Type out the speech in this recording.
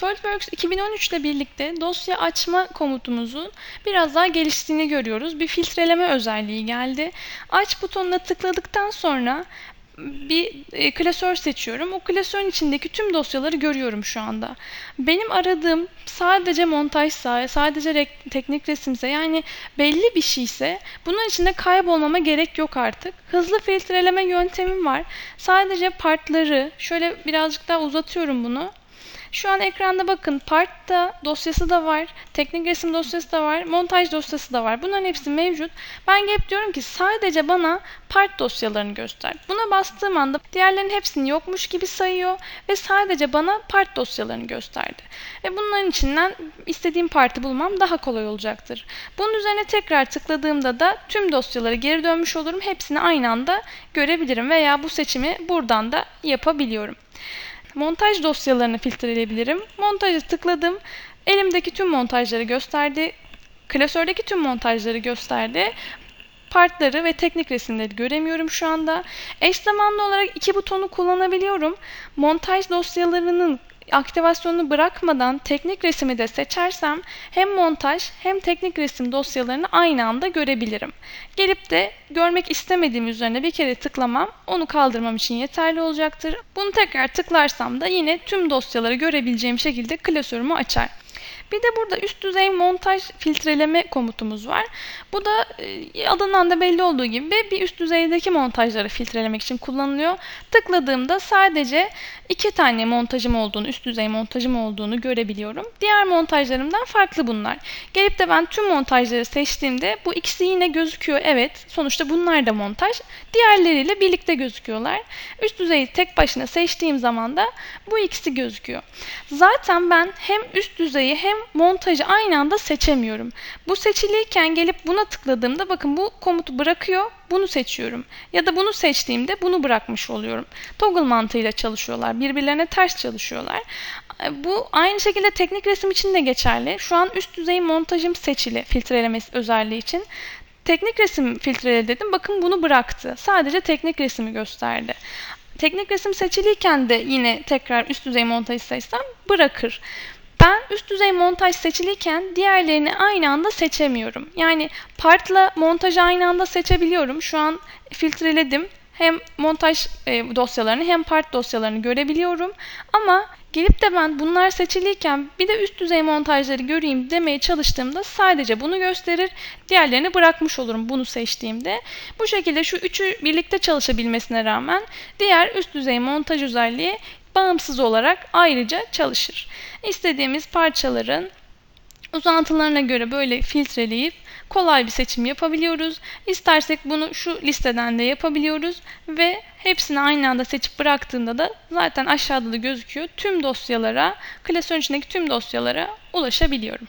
SolidWorks 2013 ile birlikte dosya açma komutumuzun biraz daha geliştiğini görüyoruz. Bir filtreleme özelliği geldi. Aç butonuna tıkladıktan sonra bir e, klasör seçiyorum. O klasörün içindeki tüm dosyaları görüyorum şu anda. Benim aradığım sadece montajsa, sadece re- teknik resimse yani belli bir şeyse bunun içinde kaybolmama gerek yok artık. Hızlı filtreleme yöntemim var. Sadece partları şöyle birazcık daha uzatıyorum bunu. Şu an ekranda bakın partta dosyası da var, teknik resim dosyası da var, montaj dosyası da var. Bunların hepsi mevcut. Ben gelip diyorum ki sadece bana part dosyalarını göster. Buna bastığım anda diğerlerinin hepsini yokmuş gibi sayıyor ve sadece bana part dosyalarını gösterdi. Ve bunların içinden istediğim partı bulmam daha kolay olacaktır. Bunun üzerine tekrar tıkladığımda da tüm dosyaları geri dönmüş olurum. Hepsini aynı anda görebilirim veya bu seçimi buradan da yapabiliyorum. Montaj dosyalarını filtreleyebilirim. Montajı tıkladım. Elimdeki tüm montajları gösterdi. Klasördeki tüm montajları gösterdi. Partları ve teknik resimleri göremiyorum şu anda. Eş zamanlı olarak iki butonu kullanabiliyorum. Montaj dosyalarının aktivasyonunu bırakmadan teknik resimi de seçersem hem montaj hem teknik resim dosyalarını aynı anda görebilirim. Gelip de görmek istemediğim üzerine bir kere tıklamam onu kaldırmam için yeterli olacaktır. Bunu tekrar tıklarsam da yine tüm dosyaları görebileceğim şekilde klasörümü açar. Bir de burada üst düzey montaj filtreleme komutumuz var. Bu da e, adından da belli olduğu gibi bir üst düzeydeki montajları filtrelemek için kullanılıyor. Tıkladığımda sadece iki tane montajım olduğunu, üst düzey montajım olduğunu görebiliyorum. Diğer montajlarımdan farklı bunlar. Gelip de ben tüm montajları seçtiğimde bu ikisi yine gözüküyor. Evet, sonuçta bunlar da montaj. Diğerleriyle birlikte gözüküyorlar. Üst düzeyi tek başına seçtiğim zaman da bu ikisi gözüküyor. Zaten ben hem üst düzeyi hem montajı aynı anda seçemiyorum. Bu seçiliyken gelip buna tıkladığımda bakın bu komutu bırakıyor, bunu seçiyorum. Ya da bunu seçtiğimde bunu bırakmış oluyorum. Toggle mantığıyla çalışıyorlar. Birbirlerine ters çalışıyorlar. Bu aynı şekilde teknik resim için de geçerli. Şu an üst düzey montajım seçili filtrelemesi özelliği için. Teknik resim filtrele dedim. Bakın bunu bıraktı. Sadece teknik resmi gösterdi. Teknik resim seçiliyken de yine tekrar üst düzey montajı seçsem bırakır. Ben üst düzey montaj seçiliyken diğerlerini aynı anda seçemiyorum. Yani partla montajı aynı anda seçebiliyorum. Şu an filtreledim. Hem montaj e, dosyalarını hem part dosyalarını görebiliyorum. Ama gelip de ben bunlar seçiliyken bir de üst düzey montajları göreyim demeye çalıştığımda sadece bunu gösterir. Diğerlerini bırakmış olurum bunu seçtiğimde. Bu şekilde şu üçü birlikte çalışabilmesine rağmen diğer üst düzey montaj özelliği bağımsız olarak ayrıca çalışır. İstediğimiz parçaların uzantılarına göre böyle filtreleyip kolay bir seçim yapabiliyoruz. İstersek bunu şu listeden de yapabiliyoruz ve hepsini aynı anda seçip bıraktığında da zaten aşağıda da gözüküyor. Tüm dosyalara, klasörün içindeki tüm dosyalara ulaşabiliyorum.